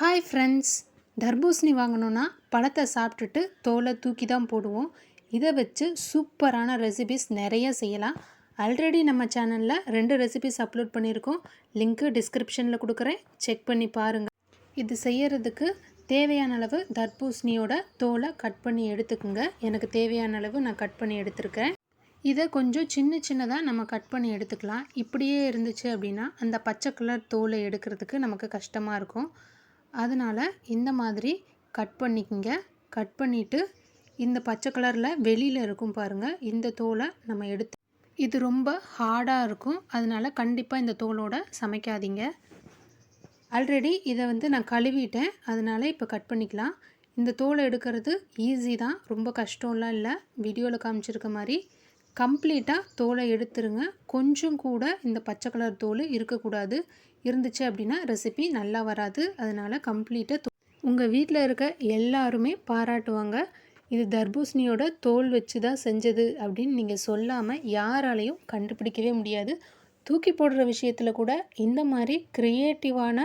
Hi friends தர்பூசணி வாங்கணுன்னா பழத்தை சாப்பிட்டுட்டு தோலை தூக்கி தான் போடுவோம். இதை வச்சு சூப்பரான ரெசிபிஸ் நிறைய செய்யலாம். ஆல்ரெடி நம்ம சேனலில் ரெண்டு ரெசிபிஸ் அப்லோட் பண்ணியிருக்கோம். லிங்க்கு டிஸ்கிரிப்ஷனில் கொடுக்குறேன். செக் பண்ணி பாருங்கள் இது செய்யறதுக்கு தேவையான அளவு தர்பூசணியோட தோலை கட் பண்ணி எடுத்துக்குங்க. எனக்கு தேவையான அளவு நான் கட் பண்ணி எடுத்திருக்கேன். இதை கொஞ்சம் சின்ன சின்னதாக நம்ம கட் பண்ணி எடுத்துக்கலாம். இப்படியே இருந்துச்சு அப்படின்னா அந்த பச்சை கலர் தோலை எடுக்கிறதுக்கு நமக்கு கஷ்டமாக இருக்கும். அதனால் இந்த மாதிரி கட் பண்ணிக்கங்க. கட் பண்ணிவிட்டு இந்த பச்சை கலரில் வெளியில் இருக்கும் பாருங்கள் இந்த தோலை நம்ம எடுத்து இது ரொம்ப ஹார்டாக இருக்கும். அதனால் கண்டிப்பாக இந்த தோலோட சமைக்காதீங்க. ஆல்ரெடி இதை வந்து நான் கழுவிட்டேன். அதனால் இப்போ கட் பண்ணிக்கலாம். இந்த தோலை எடுக்கிறது ஈஸி தான். ரொம்ப கஷ்டம்லாம் இல்லை. வீடியோவில் காமிச்சிருக்க மாதிரி கம்ப்ளீட்டாக தோலை எடுத்துருங்க. கொஞ்சம் கூட இந்த பச்சை கலர் தோல் இருக்கக்கூடாது. இருந்துச்சு அப்படின்னா ரெசிபி நல்லா வராது. அதனால் கம்ப்ளீட்டாக உங்கள் வீட்டில் இருக்க எல்லாருமே பாராட்டுவாங்க. இது தர்பூசணியோட தோல் வச்சு தான் செஞ்சது அப்படின்னு நீங்கள் சொல்லாமல் யாராலையும் கண்டுபிடிக்கவே முடியாது. தூக்கி போடுற விஷயத்தில் கூட இந்த மாதிரி க்ரியேட்டிவான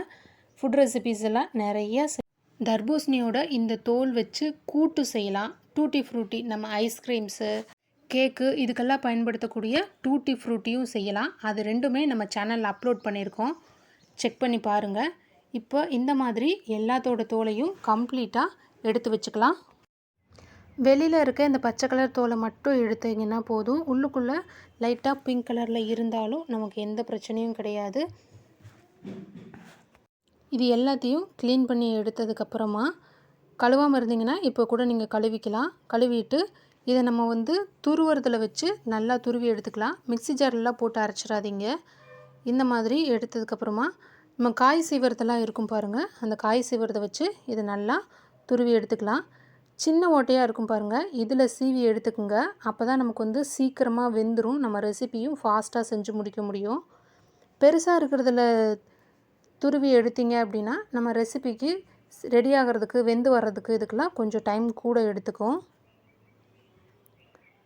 ஃபுட் ரெசிபிஸ் எல்லாம் நிறையா செ- தர்பூசணியோட இந்த தோல் வச்சு கூட்டு செய்யலாம். டூட்டி ஃப்ரூட்டி நம்ம ஐஸ்கிரீம்ஸு கேக்கு இதுக்கெல்லாம் பயன்படுத்தக்கூடிய டூட்டி ஃப்ரூட்டியும் செய்யலாம். அது ரெண்டுமே நம்ம சேனலில் அப்லோட் பண்ணியிருக்கோம். செக் பண்ணி பாருங்கள் இப்போ இந்த மாதிரி எல்லாத்தோட தோலையும் கம்ப்ளீட்டாக எடுத்து வச்சுக்கலாம். வெளியில் இருக்க இந்த பச்சை கலர் தோலை மட்டும் எடுத்தீங்கன்னா போதும். உள்ளுக்குள்ளே லைட்டாக பிங்க் கலரில் இருந்தாலும் நமக்கு எந்த பிரச்சனையும் கிடையாது. இது எல்லாத்தையும் க்ளீன் பண்ணி எடுத்ததுக்கப்புறமா கழுவாமல் இருந்தீங்கன்னா இப்போ கூட நீங்கள் கழுவிக்கலாம். கழுவிட்டு இதை நம்ம வந்து துருவுறதில் வச்சு நல்லா துருவி எடுத்துக்கலாம். மிக்ஸி ஜார்லாம் போட்டு அரைச்சிடாதீங்க. இந்த மாதிரி எடுத்ததுக்கப்புறமா நம்ம காய் சீவரத்தெல்லாம் இருக்கும் பாருங்கள் அந்த காய் சீவரத்தை வச்சு இதை நல்லா துருவி எடுத்துக்கலாம். சின்ன ஓட்டையாக இருக்கும் பாருங்கள் இதில் சீவி எடுத்துக்குங்க. அப்போ தான் நமக்கு வந்து சீக்கிரமாக வெந்துடும் நம்ம ரெசிபியும் ஃபாஸ்ட்டாக செஞ்சு முடிக்க முடியும். பெருசாக இருக்கிறதுல துருவி எடுத்தீங்க அப்படின்னா நம்ம ரெசிபிக்கு ரெடி ஆகிறதுக்கு வெந்து வர்றதுக்கு இதுக்கெல்லாம் கொஞ்சம் டைம் கூட எடுத்துக்கும்.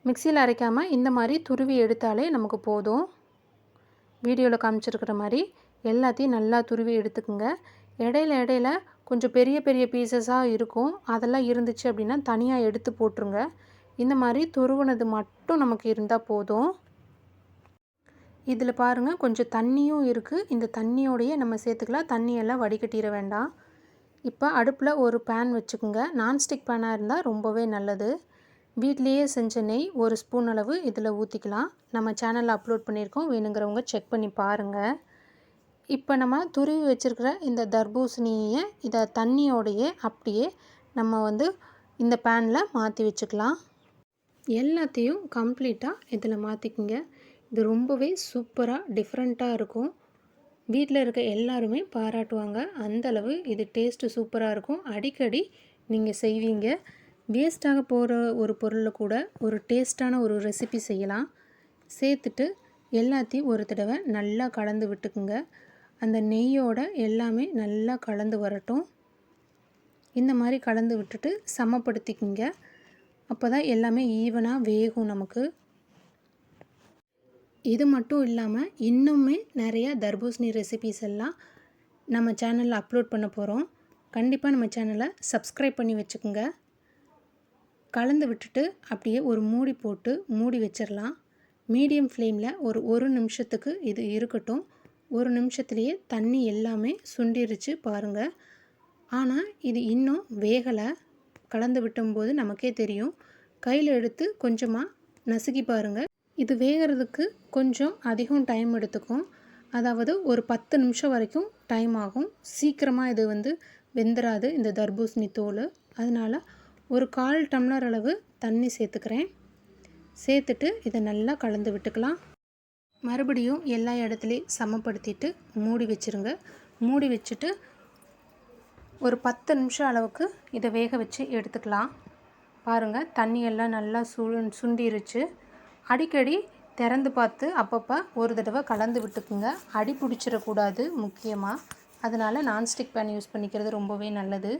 மிக்சியில் அரைக்காமல் இந்த மாதிரி துருவி எடுத்தாலே நமக்கு போதும். வீடியோவில் காமிச்சிருக்கிற மாதிரி எல்லாத்தையும் நல்லா துருவி எடுத்துக்குங்க. இடையில இடையில கொஞ்சம் பெரிய பெரிய பீசஸாக இருக்கும். அதெல்லாம் இருந்துச்சு அப்படின்னா தனியாக எடுத்து போட்டுருங்க. இந்த மாதிரி துருவினது மட்டும் நமக்கு இருந்தால் போதும். இதில் பாருங்கள் கொஞ்சம் தண்ணியும் இருக்குது இந்த தண்ணியோடையே நம்ம சேர்த்துக்கலாம். தண்ணியெல்லாம் வடிகட்டிட வேண்டாம். இப்போ அடுப்பில் ஒரு பேன் வச்சுக்கோங்க. நான்ஸ்டிக் பேனாக இருந்தால் ரொம்பவே நல்லது. வீட்லேயே செஞ்ச நெய் ஒரு ஸ்பூன் அளவு இதில் ஊற்றிக்கலாம் நம்ம சேனலில் அப்லோட் பண்ணியிருக்கோம். வேணுங்கிறவங்க செக் பண்ணி பாருங்கள் இப்போ நம்ம துருவி வச்சுருக்கிற இந்த தர்பூசணியை இதை தண்ணியோடையே அப்படியே நம்ம வந்து இந்த பேனில் மாற்றி வச்சுக்கலாம். எல்லாத்தையும் கம்ப்ளீட்டாக இதில் மாற்றிக்கிங்க இது ரொம்பவே சூப்பராக டிஃப்ரெண்ட்டாக இருக்கும். வீட்டில் இருக்க எல்லாருமே பாராட்டுவாங்க. அந்த அளவு இது டேஸ்ட்டு சூப்பராக இருக்கும். அடிக்கடி நீங்கள் செய்வீங்க. வேஸ்ட்டாக போகிற ஒரு பொருளில் கூட ஒரு டேஸ்ட்டான ஒரு ரெசிபி செய்யலாம். சேர்த்துட்டு எல்லாத்தையும் ஒரு தடவை நல்லா கலந்து விட்டுக்குங்க. அந்த நெய்யோட எல்லாமே நல்லா கலந்து வரட்டும். இந்த மாதிரி கலந்து விட்டுட்டு சமப்படுத்திக்கிங்க. அப்போ தான் எல்லாமே ஈவனாக வேகும் நமக்கு. இது மட்டும் இல்லாமல் இன்னுமே நிறைய தர்பூசணி ரெசிபிஸ் எல்லாம் நம்ம சேனலில் அப்லோட் பண்ண போகிறோம் கண்டிப்பாக நம்ம சேனலை சப்ஸ்கிரைப் பண்ணி வச்சுக்கோங்க. கலந்து விட்டுட்டு அப்படியே ஒரு மூடி போட்டு மூடி வச்சிடலாம். மீடியம் ஃப்ளேமில் ஒரு ஒரு நிமிஷத்துக்கு இது இருக்கட்டும். ஒரு நிமிஷத்துலேயே தண்ணி எல்லாமே சுண்டிருச்சு பாருங்கள் ஆனால் இது இன்னும் வேகலை. கலந்து விட்டும்போது நமக்கே தெரியும். கையில் எடுத்து கொஞ்சமாக நசுக்கி பாருங்கள் இது வேகிறதுக்கு கொஞ்சம் அதிகம் டைம் எடுத்துக்கும். அதாவது ஒரு பத்து நிமிஷம் வரைக்கும் டைம் ஆகும். சீக்கிரமாக இது வந்து வெந்துராது இந்த தர்பூசணி தோல். அதனால் ஒரு கால் டம்ளர் அளவு தண்ணி சேர்த்துக்கிறேன். சேர்த்துட்டு இதை நல்லா கலந்து விட்டுக்கலாம். மறுபடியும் எல்லா இடத்துலையும் சமப்படுத்திட்டு மூடி வச்சுருங்க. மூடி வச்சுட்டு ஒரு பத்து நிமிஷம் அளவுக்கு இதை வேக வச்சு எடுத்துக்கலாம். பாருங்கள் தண்ணியெல்லாம் நல்லா சு சுண்டிருச்சு. அடிக்கடி திறந்து பார்த்து அப்பப்போ ஒரு தடவை கலந்து விட்டுக்குங்க. அடி பிடிச்சிடக்கூடாது முக்கியமாக அதனால் நான்ஸ்டிக் பேன் யூஸ் பண்ணிக்கிறது ரொம்பவே நல்லது.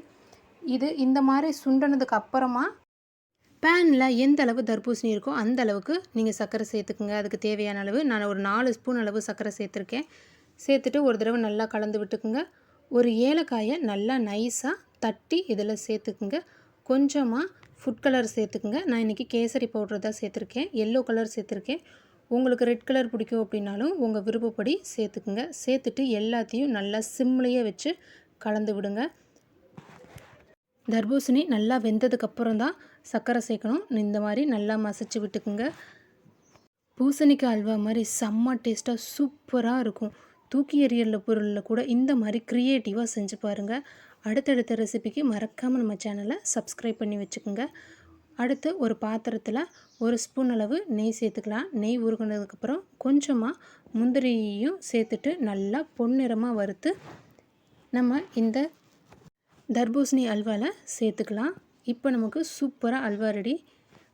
இது இந்த மாதிரி சுண்டனதுக்கு அப்புறமா பேனில் எந்த அளவு தர்பூசணி இருக்கோ அந்த அளவுக்கு நீங்கள் சர்க்கரை சேர்த்துக்குங்க. அதுக்கு தேவையான அளவு நான் ஒரு நாலு ஸ்பூன் அளவு சர்க்கரை சேர்த்துருக்கேன். சேர்த்துட்டு ஒரு தடவை நல்லா கலந்து விட்டுக்குங்க. ஒரு ஏலக்காயை நல்லா நைஸாக தட்டி இதில் சேர்த்துக்குங்க. கொஞ்சமாக ஃபுட் கலர் சேர்த்துக்குங்க. நான் இன்றைக்கி கேசரி பவுடர் தான் சேர்த்துருக்கேன். எல்லோ கலர் சேர்த்துருக்கேன். உங்களுக்கு ரெட் கலர் பிடிக்கும் அப்படின்னாலும் உங்கள் விருப்பப்படி சேர்த்துக்குங்க. சேர்த்துட்டு எல்லாத்தையும் நல்லா சிம்லேயே வச்சு கலந்து விடுங்க. தர்பூசணி நல்லா வெந்ததுக்கப்புறம் தான் சர்க்கரை சேர்க்கணும் இந்த மாதிரி நல்லா மசிச்சு விட்டுக்குங்க. பூசணிக்காய் அல்வா மாதிரி செம்ம டேஸ்ட்டாக சூப்பராக இருக்கும். தூக்கி எறியல பொருளில் கூட இந்த மாதிரி க்ரியேட்டிவாக செஞ்சு பாருங்கள் அடுத்தடுத்த ரெசிபிக்கு மறக்காமல் நம்ம சேனலை சப்ஸ்கிரைப் பண்ணி வச்சுக்கோங்க. அடுத்து ஒரு பாத்திரத்தில் ஒரு ஸ்பூன் அளவு நெய் சேர்த்துக்கலாம். நெய் உருகுனதுக்கப்புறம் கொஞ்சமாக முந்திரியையும் சேர்த்துட்டு நல்லா பொன்னிறமாக வறுத்து நம்ம இந்த தர்பூசணி அல்வாவில் சேர்த்துக்கலாம். இப்போ நமக்கு சூப்பராக அல்வா ரெடி.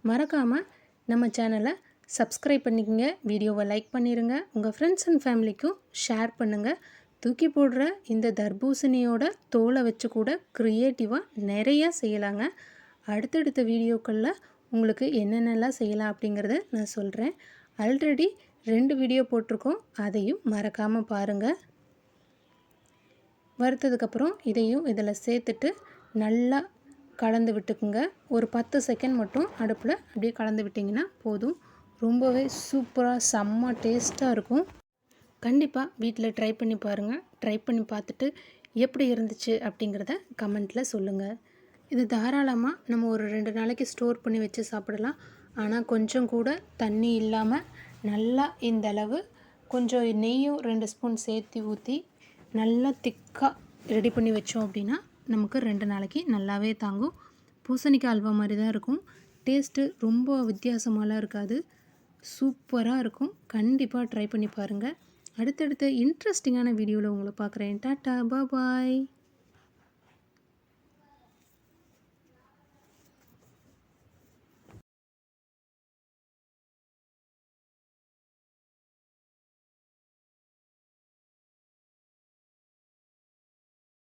மறக்காமல் நம்ம சேனலை சப்ஸ்கிரைப் பண்ணிக்கோங்க. வீடியோவை லைக் பண்ணிடுங்க உங்கள் ஃப்ரெண்ட்ஸ் அண்ட் ஃபேமிலிக்கும் ஷேர் பண்ணுங்கள் தூக்கி போடுற இந்த தர்பூசணியோட தோலை வச்சு கூட க்ரியேட்டிவாக நிறையா செய்யலாங்க. அடுத்தடுத்த வீடியோக்களில் உங்களுக்கு என்னென்னலாம் செய்யலாம் அப்படிங்கிறத நான் சொல்கிறேன் ஆல்ரெடி ரெண்டு வீடியோ போட்டிருக்கோம். அதையும் மறக்காமல் பாருங்கள் வறுத்ததுக்கப்புறம் இதையும் இதில் சேர்த்துட்டு நல்லா கலந்து விட்டுக்குங்க. ஒரு பத்து செகண்ட் மட்டும் அடுப்பில் அப்படியே கலந்து விட்டிங்கன்னா போதும். ரொம்பவே சூப்பராக செம்ம டேஸ்ட்டாக இருக்கும். கண்டிப்பாக வீட்டில் ட்ரை பண்ணி பாருங்கள் ட்ரை பண்ணி பார்த்துட்டு எப்படி இருந்துச்சு அப்படிங்கிறத கமெண்ட்டில் சொல்லுங்கள் இது தாராளமாக நம்ம ஒரு ரெண்டு நாளைக்கு ஸ்டோர் பண்ணி வச்சு சாப்பிடலாம். ஆனால் கொஞ்சம் கூட தண்ணி இல்லாமல் நல்லா இந்த அளவு கொஞ்சம் நெய்யும் ரெண்டு ஸ்பூன் சேர்த்து ஊற்றி நல்லா திக்காக ரெடி பண்ணி வச்சோம் அப்படின்னா நமக்கு ரெண்டு நாளைக்கு நல்லாவே தாங்கும். பூசணிக்காய் அல்வா மாதிரி தான் இருக்கும். டேஸ்ட்டு ரொம்ப வித்தியாசமாலாம் இருக்காது. சூப்பராக இருக்கும். கண்டிப்பாக ட்ரை பண்ணி பாருங்கள் அடுத்தடுத்த இன்ட்ரெஸ்டிங்கான வீடியோவில் உங்களை பார்க்குறேன். டாட்டா பாய்